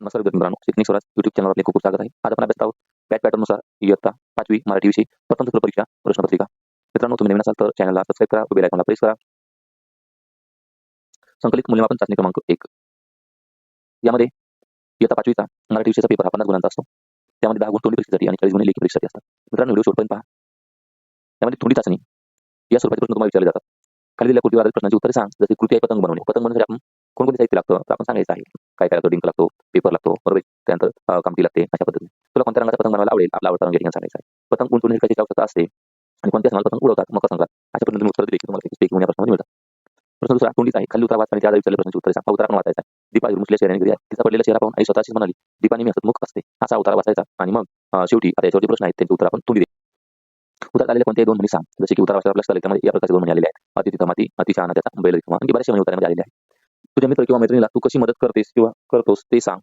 नमस्कार मित्रांनो शिकणे स्वराज युट्यूब चॅनल आपले खूप खूप स्वागत आहे. आज आपण अभ्यास आहोत बॅट पॅटर्ननुसार इयत्ता पाचवी मराठी विषय प्रथम सत्र परीक्षा प्रश्नपत्रिका. मित्रांनो तुम्ही नवीन असाल तर चॅनलला सबस्क्राईब करा बेल आयकॉनला प्रेस करा. संकलित मूल्यमापन चाचणी क्रमांक एक. यामध्ये इयत्ता पाचवीचा मराठी विषयाचा पेपर हा पन्नास गुणांचा असतो. त्यामध्ये दहा गुण तोंडी परीक्षेसाठी आणि चाळीस गुण लेखी परीक्षेसाठी असतात. मित्रांनो व्हिडिओ शेवटपर्यंत पहा. त्यामध्ये तोंडी चाचणी. या स्वरूपाचे प्रश्न तुम्हाला विचारले जातात. खाली दिलेल्या कृती प्रश्नांची उत्तरे सांग. जसे कृती आहे पतंग बनवणे. पतंग बनवण्यासाठी आपण कोणकोणते साहित्य लागतं? आपण सांगायचं आहे. काय काय लागतं डिंक लागतो पेपर लागतो बरोबर? त्यानंतर अं, कामटी लागते अशा पद्धतीने. तुला कोणत्या रंगाचा पतंग बनवायला आवडेल? आपला आवडता रंग सांगायचा आहे. पतंग उंचून कशी आवश्यकता असते आणि कोणत्या सणाला पतंग उडवतात? मकर संक्रांत. अशा पद्धतीने उत्तर दिले की तुम्हाला पैकी होण्या प्रश्न मिळतात प्रश्न दुसरा तोंडीचा आहे. खाली उतरा वाच आणि त्या आधारे प्रश्न उत्तर सांगा. सांग उतारा वाचायचा दीपा मुसल्या चेहऱ्याने घरी तिचा पडलेला चेहरा पाहून आई स्वतःची म्हणाली दीपाने मी हसतमुख असते. असा उतारा वाचायचा आणि मग शेवटी आता याच्यावरती प्रश्न आहेत त्यांचे उत्तर आपण तुम्ही दे उतार आलेले कोणत्याही दोन म्हणी सांग. जसे की उतार वाचला आपल्याला त्यामध्ये या प्रकारचे दोन म्हणी आलेले आहेत. अति तिथं माती अति त्याचा बैल किंवा आणखी बऱ्याचशा म्हणी उतारामध्ये आलेले आहेत. तुझ्या मित्र किंवा मैत्रिणीला तू कशी मदत करतेस किंवा करतोस ते सांग.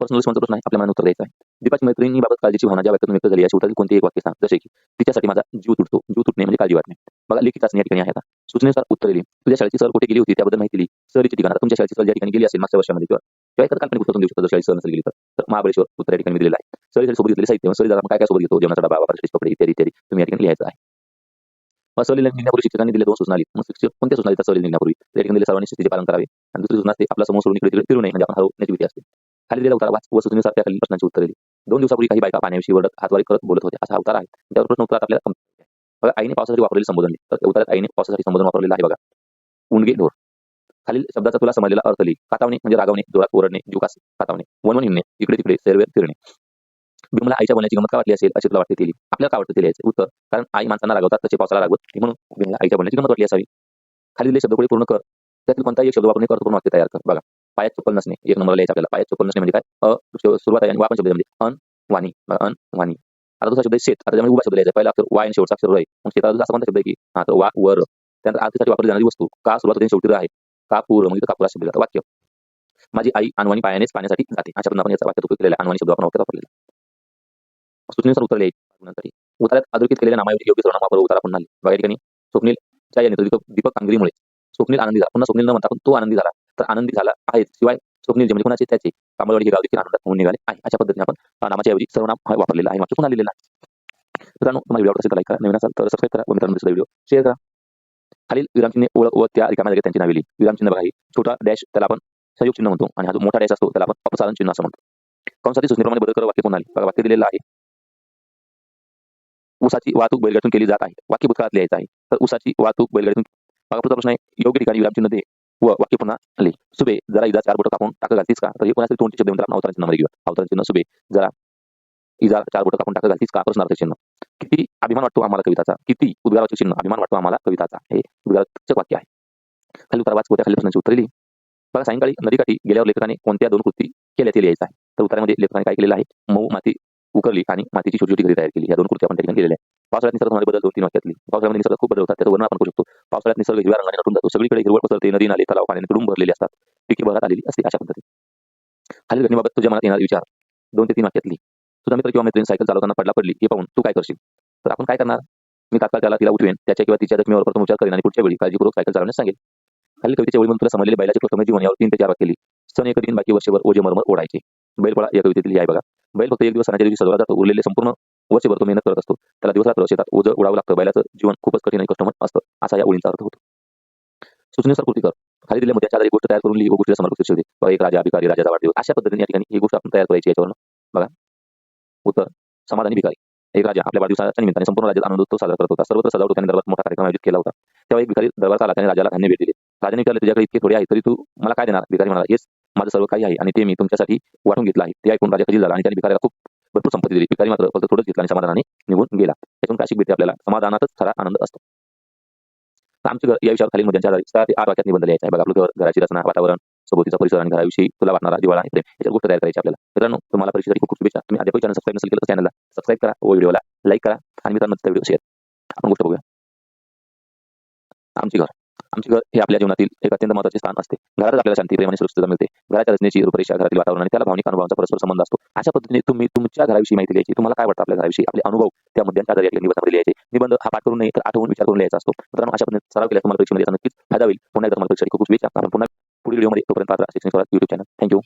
पर्सनल रिस्पॉन्सचा प्रश्न आहे आपल्या मनात उत्तर द्यायचं आहे. दीपाची मैत्रिणीबाबत काळजीची भावना ज्या व्यक्तीतून व्यक्त झाली अशी उत्तरातील कोणते एक वाक्य सांग. जसे की तिच्यासाठी माझा जीव तुटतो. जीव तुटणे म्हणजे काळजी वाटणे. बघा लेखी चाचणी या ठिकाणी आहे आता. सूचनेनुसार उत्तर दिली. तुझ्या शाळेची सर कुठे गेली होती? त्याबद्दल माहिती दिली. सहलीची ठिकाण आता तुमच्या शाळेची सर ज्या ठिकाणी गेली असेल मागच्या वर्षामध्ये किंवा किंवा एखादं काल्पनिक उत्तर देऊ शकतो शाळेची सर नसेल गेली तर. महाबळेश्वर उत्तर या ठिकाणी दिलेला दिलेलं आहे सहलीसाठी सोबत घेतलेले साहित्य सरी आपण काय काय सोबत घेतो? जेवणाचा डबा वापरण्याचे कपडे इत्यादी इत्यादी. तुम्ही या ठिकाणी लिहायचं आहे. सहलीला निघण्यापूर्वी शिक्षकांनी दिले दोन सूचना आली. मग शिक्षक कोणत्या सूचना देतात सहली निघण्यापूर्वी. त्या ठिकाणी सर्वांनी शिस्तीचे पालन करावे. आणि दुसरी सूचना असते आपला समोर सोडून इकडे तिकडे फिरू नये म्हणजे आपण हरवण्याची भीती असते. खाली दिलेला उतारा वाच व सूचनेनुसार त्या खाली प्रश्नांची उत्तरे दिली. दोन दिवसापूर्वी काही बायका पाण्याविषयी वडत हातवारी करत बोलत होते असा हा उतारा आहे. त्यावर प्रश्न उत्तरात आपल्याला बघा आईने पावसासाठी वापरलेले संबोधन तर उतारात आईने पावसासाठी संबोधन वापरलेलं आहे बघा. उंडगे ढोर. खालील शब्दाचा तुला समजलेला अर्थ लिही. कातावणे म्हणजे रागवणे जोरात ओरडणे जुकास. कातावणे. वनवन हिंडणे. इकडे तिकडे सेरवेर फिरणे. बिमला आईच्या बोलण्याची गमत का वाटली असेल? अशी तुला वाटते ती आपल्याला का वाटते ते उत्तर. कारण आई माणसांना रागवतात तसे पावसाला रागवत. म्हणून बिमला आईच्या बोलण्याची गमत वाटली असावी. खाली दिले शब्द पूर्ण कर. त्यातील कोणताही एक शब्द वापरून एक अर्थपूर्ण वाक्य तयार कर. बघा पायात चप्पल नसणे एक नंबर लिहायचं आपल्याला. पायात चप्पल नसणे म्हणजे काय? अ सुरुवात आहे आणि वापन शब्द म्हणजे अन वाणी. अन वाणी. आता दुसरा शब्द आहे शेत. आता त्यामध्ये उभा शब्द लिहायचा पहिला अक्षर वाय आणि शेवटचा अक्षर राहील मग शेतात असा कोणता शब्द आहे की? हा तर वा वर. त्यानंतर आर्थिकसाठी वापरली जाणारी वस्तू. का सुरुवात होते शेवटी आहे? का पूर? म्हणजे इथं शब्द जातं वाक्य. माझी आई अनवाणी पायानेच पाण्यासाठी जाते. अशा पद्धतीने आपण याचा वाक्यात उपयोग केलेला अनवाणी शब्द आपण वाक्यात वापरलेला सूचनेनुसार उत्तर लिहायचे. गुणांसाठी उत्तरात अधोरेखित केलेल्या नामाऐवजी योग्य सर्वनाम वापर उतारा आपण लिही. बघा ठिकाणी. स्वप्नील दीपक दीपक कामगिरीमुळे स्वप्नील आनंदी झाला. पुन्हा स्वप्नील न म्हणता पण तो आनंदी झाला. तर आनंदी झाला आहे शिवाय स्वप्नील जे म्हणजे कोणाचे त्याचे कांबळवाडी हे गाव देखील आनंदात होऊन निघाले आहे. अशा पद्धतीने आपण नामाच्या ऐवजी सर्वनाम हा वापरलेला आहे. मागचं पुन्हा लिहिलेला आहे. मित्रांनो तुम्हाला व्हिडिओ आवडत लाईक करा. नवीन असाल तर सबस्क्राईब करा. व मित्रांनो व्हिडिओ शेअर करा. खालील विरामचिन्हे ओळख व त्या रिकाम्या जागेत त्यांची नावे लिही. विरामचिन्ह बघा छोटा डॅश त्याला आपण संयोग चिन्ह म्हणतो. आणि हा जो मोठा डॅश असतो त्याला आपण अपसारण चिन्ह असं म्हणतो. कंसातील सूचनेप्रमाणे बदल करा. वाक्य कोण आली बघा वाक्य दिलेलं आहे. ऊसाची वाहतूक बैलगाडीतून केली जात आहे. वाक्य भूतकाळात लिहायचं आहे. तर ऊसाची वाहतूक बैलगाडीतून बघा पुढचा प्रश्न आहे योग्य ठिकाणी विरामचिन्ह दे व वाक्य पुन्हा आले. सुबे जरा इजा चार बोट कापून टाका घालतीस का? तर हे कोणाचे तोंडचे शब्द म्हणतात अवतरण चिन्ह घेऊया अवतरण चिन्ह सुबे जरा इजा चार बोट कापून टाका घालतीस का? प्रश्नार्थ चिन्ह. किती अभिमान वाटतो आम्हाला कविताचा? किती उद्गाराचे चिन्ह अभिमान वाटतो आम्हाला कविताचा? हे उद्गाराचं वाक्य आहे. खाली उत्तर वाच कोणत्या खाली प्रश्नाची उत्तरेली बघा सायंकाळी नदीकाठी गेल्यावर लेखकाने कोणत्या दोन कृती केल्या ते लिहायचं आहे. तर उत्तरामध्ये लेखकाने काय केलेलं आहे? मऊ माती उकरली आणि मातीची छोटी छोटी घरी तयार केली. या दोन कृती आपण त्या ठिकाणी केलेल्या आहे पावसाळ्यात निसर्ग बदल दोन तीन वाक्यातली पावसाळ्यामध्ये निसर्ग खूप बदल होतात त्याचं वर्णन आपण करू शकतो. पावसाळ्यात निसर्ग हिरव्या रंगाने नटून जातो. सगळीकडे हिरवळ पसरते नदी नाले तलाव पाण्याने तुडून भरलेले असतात. पिके बहरात आलेली असते अशा पद्धती खालील घटनेबाबत तुझ्या मनात येणार विचार दोन ते तीन वाक्यातली तुझा मित्र किंवा मैत्रीण सायकल चालवताना पडला पडली हे पाहून तू काय करशील? तर आपण काय करणार? मी तात्काळ त्याला तिला उठवेन. त्याच्या किंवा तिच्या जखमीवर प्रथम विचार करेन आणि पुढच्या वेळी काळजीपूर्वक सायकल चालवण्यास सांगेल खाली कवितेच्या वेळी तुला समजलेले बैलाचे प्रथम जीवन यावर तीन ते चार केली सण एक दिन बाकी वर्षभर ओझे मरमर ओढायचे. बैलपळा या कवितेतील आहे बघा. बैल फक्त एक दिवस सणाच्या दिवशी सजवला जातो. उरलेले संपूर्ण वर्षभर तो मेहनत करत असतो. त्याला दिवसात शेतात ओझं उडावं लागतं. बैलाचं जीवन खूपच कठीण आणि कष्टमय असतं. असा या ओळींचा अर्थ होतो. सूचनेनुसार कृती कर. खाली दिल्या मुद्द्याच्या आधारे गोष्ट तयार करून लिही गोष्टीला समर्पित शिवते बघा एक राजा भिकारी राजाचा वाढदिवस. अशा पद्धतीने या ठिकाणी ही गोष्ट आपण तयार करायची याच्यावर बघा. उत्तर. समाधानी भिकारी. एक राजा आपल्या वाढदिवसाच्या निमित्ताने संपूर्ण राज्यात आनंदोत्सव साजरा करत होता. सर्वत्र सजावट त्याने दरबारात मोठा कार्यक्रम आयोजित केला होता. तेव्हा एक भिकारी दरबार आला त्याने राजाला धान्य भेट दिले. राजाने विचारले तुझ्याकडे इतके थोडे आहे तरी तू मला काय देणार? भिकारी म्हणाला हेच माझं सर्व काही आहे आणि ते मी तुमच्यासाठी वाटून घेतलं आहे. ते ऐकून राजा खजील झाला आणि त्याने भिकाऱ्याला खूप भरपूर संपत्ती दिली. भिकारी मात्र फक्त थोडंच घेतला आणि समाधानाने निघून गेला. त्यातून काय शिक भेटते आपल्याला? समाधानातच खरा आनंद असतो. आमचं घर या विषयावर खालील मुद्द्यांच्या आधारे सहा ते आठ वाक्यात निबंध लिहायचा आहे. बघा आपलं घर घराची रचना वातावरण सोबतीचा परिसर आणि घराविषयी तुला वाटणारा जिवाळा आणि प्रेम याच्या गोष्ट तयार करायची आपल्याला. मित्रांनो तुम्हाला परीक्षेसाठी खूप खूप शुभेच्छा. तुम्ही अद्याप चॅनल सबस्क्राईब नसेल केलं चॅनलला सबस्क्राईब करा व व्हिडिओला लाईक करा आणि मित्रांनो व्हिडिओ शेअर आपण गोष्ट बघूया. आमचे घर. आमचे घर हे आपल्या जीवनातील एक अत्यंत महत्त्वाचे स्थान असते. घरात आपल्याला शांती प्रेम आणि सुरक्षितता मिळते. घराच्या रचनेची रूपरेषा घरातील वातावरण आणि त्याला भावनिक अनुभवांचा परस्पर संबंध असतो. अशा पद्धतीने तुम्ही तुमच्या घराविषयी माहिती घ्यायची तुम्हाला काय वाटतं आपल्या घराविषयी? आपले अनुभव त्या मुद्द्यांच्या आधारे या लिहायचे. निबंध हा पाठ करून नाही तर आठवून विचार करून लिहायचा असतो. मित्रांनो अशा पद्धतीने सराव केल्यास तुम्हाला परीक्षेमध्ये याचा नक्कीच फायदा होईल. पुन्हा एकदा तुम्हाला परीक्षा खूप खूप शुभेच्छा आपण पुन्हा पुढील व्हिडिओमध्ये तोपर्यंत पात्र शिक्षण युट्यूब चॅनल थँक्यू